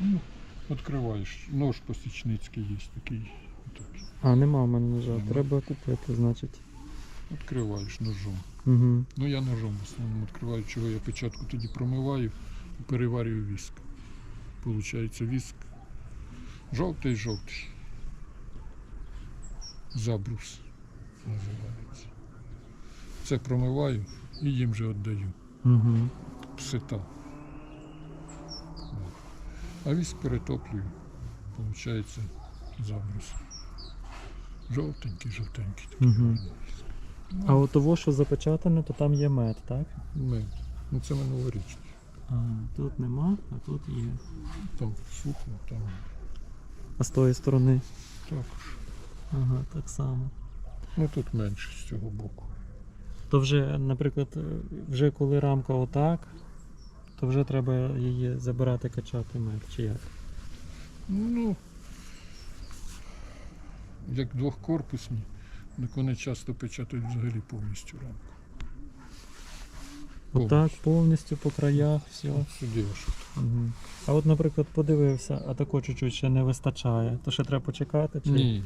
Ну, відкриваєш. Нож посічницький є такий. Так. А, нема в мене ножа. Нема. Треба купити, значить. Відкриваєш ножом. Угу. Ну я ножом в основному відкриваю, чого я печатку тоді промиваю і переварюю віск. Получається віск жовтий жовтий. Забрус називається. Це промиваю і їм же віддаю. Угу. Псита. А віск перетоплюю. Получається забрус. Жовтенький, жовтенький такий. Гарний віск. А от того, що запечатане, то там є мед, так? Ми. Ну це минулорічний. А, тут нема, а тут є. Там сухо, там А з тої сторони. також. Ага, так само. Ну тут менше з цього боку. То вже, наприклад, е, вже коли рамка отак, то вже треба її забирати, качати мед, чи як? Ну, як двохкорпусні, так вони часто печатають взагалі повністю рамку. Отак повністю по краях, все. Сюди. Угу. А от, наприклад, подивився, а тако чуть-чуть ще не вистачає, то ще треба почекати чи. Ні.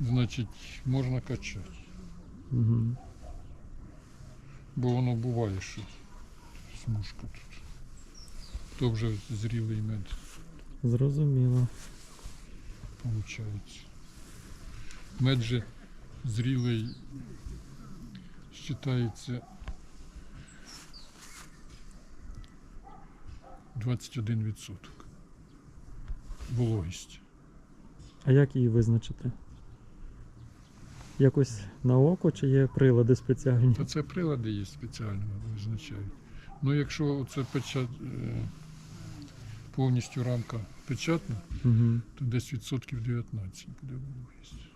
Значить, можна качати. Угу. Бо воно буває, що смужка тут. То вже зрілий мед Зрозуміло. виходить. Мед же зрілий вважається 21% вологість. А як її визначити? Якось на око чи є прилади спеціальні? Та це прилади є спеціально визначають. Ну якщо це печат, е, повністю рамка печатна, Угу. то десь відсотків 19 буде вологість.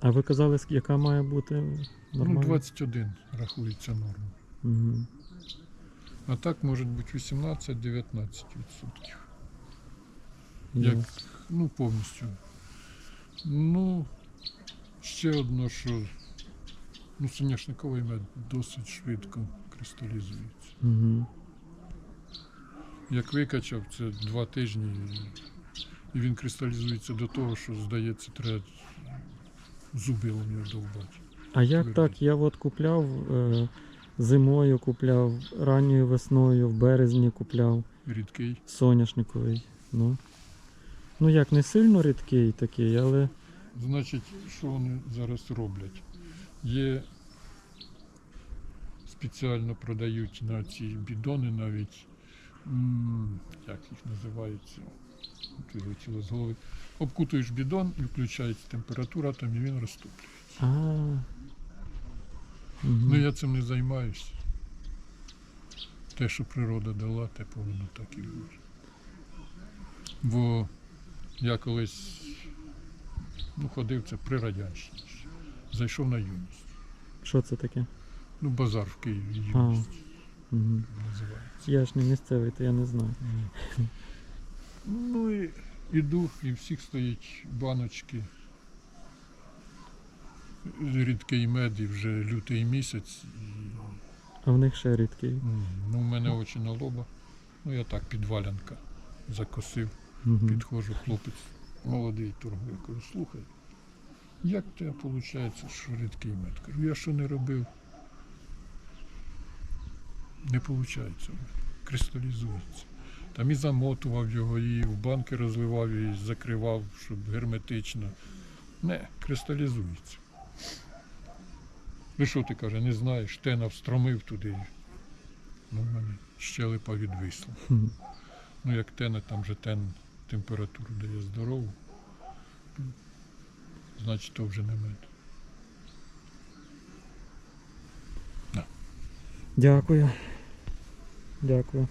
А ви казали, яка має бути нормальна? Ну, 21 рахується норма. Угу. А так може бути 18-19 відсотків. Як, ну, повністю. Ну, ще одно, що ну, соняшниковий мед досить швидко кристалізується. Угу. Як викачав, це два тижні, і він кристалізується до того, що, здається, треба зубилом його довбати. А як Видно. так? Я от купляв е, зимою, купляв, ранньою весною, в березні купляв Рідкий. соняшниковий. Ну. ну як не сильно рідкий такий, але. Значить, що вони зараз роблять? Є спеціально продають на ці бідони навіть, як їх називається, вилетіло з голови. Обкутуєш бідон і включається температура, там і він розтоплює. А. Угу. Ну я цим не займаюся. Те, що природа дала, те повинно так і бути. Бо я колись ну, ходив це при радянщині. Зайшов на юність. Що це таке? Ну, базар в Києві юність Угу. називається. Я ж не місцевий, то я не знаю. Ну і іду, і всіх стоять баночки. Рідкий мед і вже лютий місяць. І, А в них ще рідкий. ну, в мене очі на лоба. Ну я так під валянка закосив. Угу. Підходжу, хлопець молодий торгує. Кажу, слухай, як тебе виходить, що рідкий мед? Кажу, я що не робив? Не виходить, кристалізується. Там і замотував його, і в банки розливав, і закривав, щоб герметично. Не, кристалізується. Ви що ти каже, не знаєш, тена встромив туди. Ну, в мене щелепа відвисла. Ну, як тене, там же тен температуру дає здорову, значить то вже не мед. Дякую. Дякую.